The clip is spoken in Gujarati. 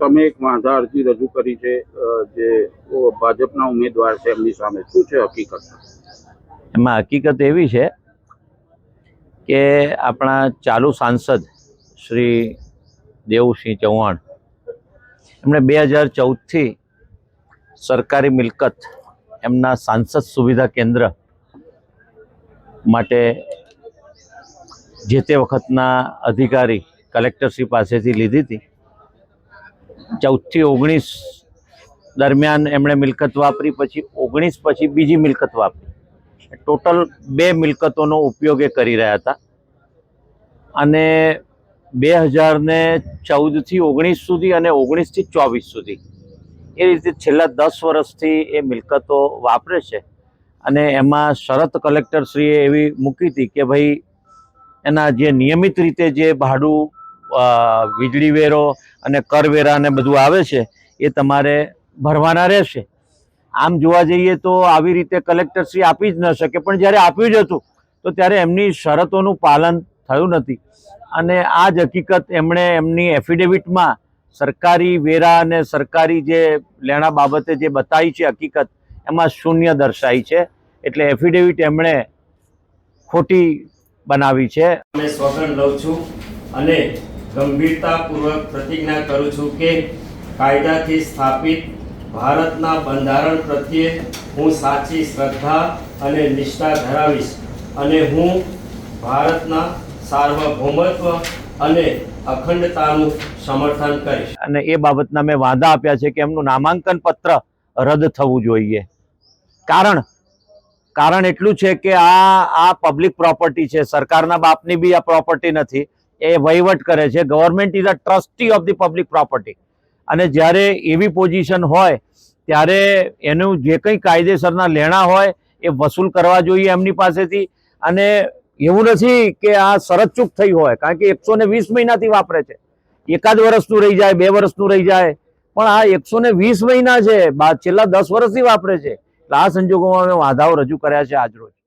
તમે એક વાંધા અરજી રજૂ કરી છે જે ભાજપના ઉમેદવાર છે, એમની સામે શું છે હકીકત? એમાં હકીકત એવી છે કે આપણા ચાલુ સાંસદ શ્રી દેવુસિંહ ચૌહાણ, એમણે બે હજાર ચૌદથી સરકારી મિલકત, એમના સાંસદ સુવિધા કેન્દ્ર માટે જે તે વખતના અધિકારી કલેક્ટરશ્રી પાસેથી લીધી હતી. ચૌદથી ઓગણીસ દરમિયાન એમણે મિલકત વાપરી, પછી ઓગણીસ, પછી બીજી મિલકત વાપરી. ટોટલ બે મિલકતોનો ઉપયોગ એ કરી રહ્યા હતા. અને બે હજારને ચૌદથી ઓગણીસ સુધી અને ઓગણીસથી ચોવીસ સુધી. એ રીતે છેલ્લા દસ વર્ષથી એ મિલકતો વાપરે છે. અને એમાં શરત કલેક્ટરશ્રીએ એવી મૂકી હતી કે ભાઈ, એના જે નિયમિત રીતે જે ભાડું વીજળી વેરો અને કરવેરા ને બધું આવે છે, એ તમારે ભરવાના રહેશે. આમ જોવા જઈએ તો આવી રીતે કલેક્ટરશ્રી આપી જ ન શકે, પણ જ્યારે આપ્યું જ હતું, તો ત્યારે એમની શરતોનું પાલન થયું નથી. અને આ જ હકીકત એમણે એમની એફિડેવિટમાં સરકારી વેરા અને સરકારી જે લેણા બાબતે જે બતાવી છે હકીકત, એમાં શૂન્ય દર્શાવી છે. એટલે એફિડેવિટ એમણે ખોટી બનાવી છું અને ગંભીરતાપૂર્વક પ્રતિજ્ઞા કરું છું કે કાયદાથી સ્થાપિત ભારતના બંધારણ પ્રત્યે હું સાચી શ્રદ્ધા અને નિષ્ઠા ધરાવીશ અને હું ભારતના સાર્વભૌમત્વ અને અખંડતાનું સમર્થન કરીશ. અને એ બાબતના મેં વાંધા આપ્યા છે કે એમનું નામાંકન પત્ર રદ થવું જોઈએ. કારણ કારણ એટલું છે કે આ આ પબ્લિક પ્રોપર્ટી છે. સરકારના બાપની બી આ પ્રોપર્ટી નથી. એ વહીવટ કરે છે. Government is a trustee of the public property અને જ્યારે એવી પોઝિશન હોય, ત્યારે એનું જે કંઈ કાયદેસરના લેણા હોય, એ વસૂલ કરવા જોઈએ એમની પાસેથી. અને એવું નથી કે આ સરતચૂક થઈ હોય, કારણ કે એકસો ને વીસ મહિનાથી વાપરે છે. એકાદ વર્ષનું રહી જાય, બે વર્ષનું રહી જાય. પણ આ એકસો ને વીસ મહિના છે છેલ્લા દસ વર્ષથી વાપરે છે. આ સંજોગોમાં અમે વાંધાઓ રજૂ કર્યા છે આજરોજ.